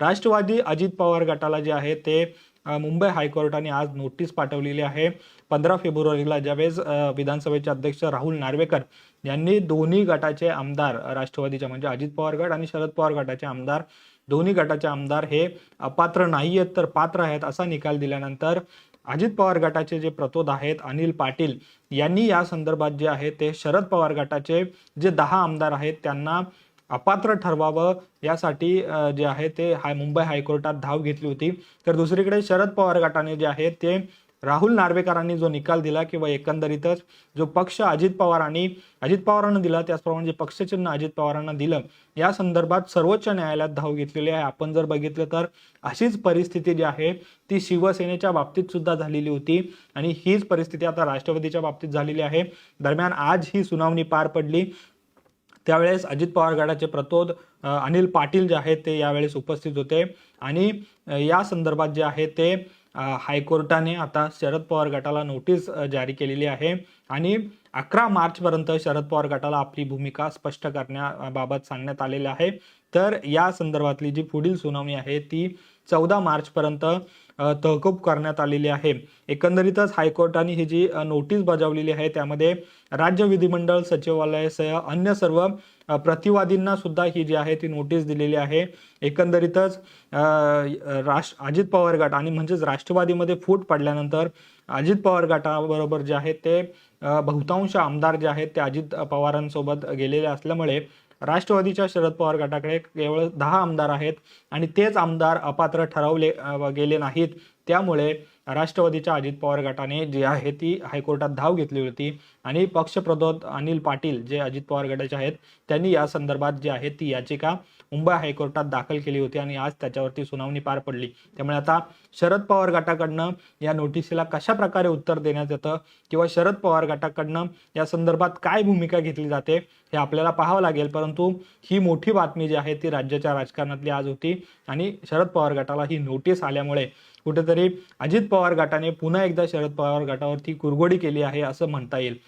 राष्ट्रवादी अजित पवार गटाला जे आहे ते मुंबई हायकोर्टाने आज नोटीस पाठवलेली आहे. पंधरा फेब्रुवारीला ज्यावेळेस विधानसभेचे अध्यक्ष राहुल नार्वेकर यांनी दोन्ही गटाचे आमदार राष्ट्रवादीच्या राष्ट्रवादीचे म्हणजे अजित पवार गट आणि शरद पवार गटाचे आमदार दोन्ही गटाचे आमदार हे अपात्र नाही आहेत तर पात्र आहेत असा निकाल दिल्यानंतर अजित पवार गटाचे जे प्रतोद आहेत अनिल पाटील यांनी या संदर्भात जे आहे ते शरद पवार गटाचे जे दहा आमदार आहेत त्यांना अपात्र ठरवावं यासाठी जे आहे ते हाय मुंबई हायकोर्टात धाव घेतली होती. तर दुसरीकडे शरद पवार गटाने जे आहे ते राहुल नार्वेकरांनी जो निकाल दिला किंवा एकंदरीतच जो पक्ष अजित पवारांनी अजित पवारांना दिला त्याचप्रमाणे जे पक्षचिन्ह अजित पवारांना दिलं या संदर्भात सर्वोच्च न्यायालयात धाव घेतलेली आहे. आपण जर बघितलं तर अशीच परिस्थिती जी आहे ती शिवसेनेच्या बाबतीत सुद्धा झालेली होती आणि हीच परिस्थिती आता राष्ट्रवादीच्या बाबतीत झालेली आहे. दरम्यान आज ही सुनावणी पार पडली. त्यावेळेस अजित पवार गटाचे प्रतोद अनिल पाटील जे आहेत ते यावेळेस उपस्थित होते. आणि या संदर्भात जे आहे ते हायकोर्टाने आता शरद पवार गटाला नोटीस जारी केलेली आहे. आणि अकरा मार्चपर्यंत शरद पवार गटाला आपली भूमिका स्पष्ट करण्याबाबत सांगण्यात आलेले आहे. तर या संदर्भातली जी पुढील सुनावणी आहे ती चौदा मार्चपर्यंत तहकूब करण्यात आलेली आहे. एकंदरीतच हायकोर्टाने ही जी नोटीस बजावलेली आहे त्यामध्ये राज्य विधिमंडळ सचिवालयासह अन्य सर्व प्रतिवादींना सुद्धा ही जी आहे ती नोटीस दिलेली आहे. एकंदरीतच राष्ट्र अजित पवार गट आणि म्हणजेच राष्ट्रवादीमध्ये फूट पडल्यानंतर अजित पवार गटाबरोबर जे आहे ते बहुतांश आमदार जे आहेत ते अजित पवारांसोबत गेलेले असल्यामुळे राष्ट्रवादीच्या शरद पवार गटाकडे केवळ दहा आमदार आहेत आणि तेच आमदार अपात्र ठरवले गेले नाहीत. त्यामुळे राष्ट्रवादीच्या अजित पवार गटाने जी आहे ती हायकोर्टात धाव घेतली होती. आणि पक्षप्रदोत अनिल पाटील जे अजित पवार गटाचे आहेत त्यांनी या संदर्भात जी आहे ती याचिका मुंबई हायकोर्टात दाखल केली होती आणि आज त्याच्यावरती सुनावणी पार पडली. त्यामुळे आता शरद पवार गटाकडनं या नोटिसीला कशा प्रकारे उत्तर देण्यात येतं किंवा शरद पवार गटाकडनं या संदर्भात काय भूमिका घेतली जाते हे आपल्याला पाहावं लागेल. परंतु ही मोठी बातमी जी आहे ती राज्याच्या राजकारणातली आज होती आणि शरद पवार गटाला ही नोटीस आल्यामुळे कुठेतरी अजित पवार गटाने पुन्हा एकदा शरद पवार गटावरती कुरघोडी केली आहे असं म्हणता येईल.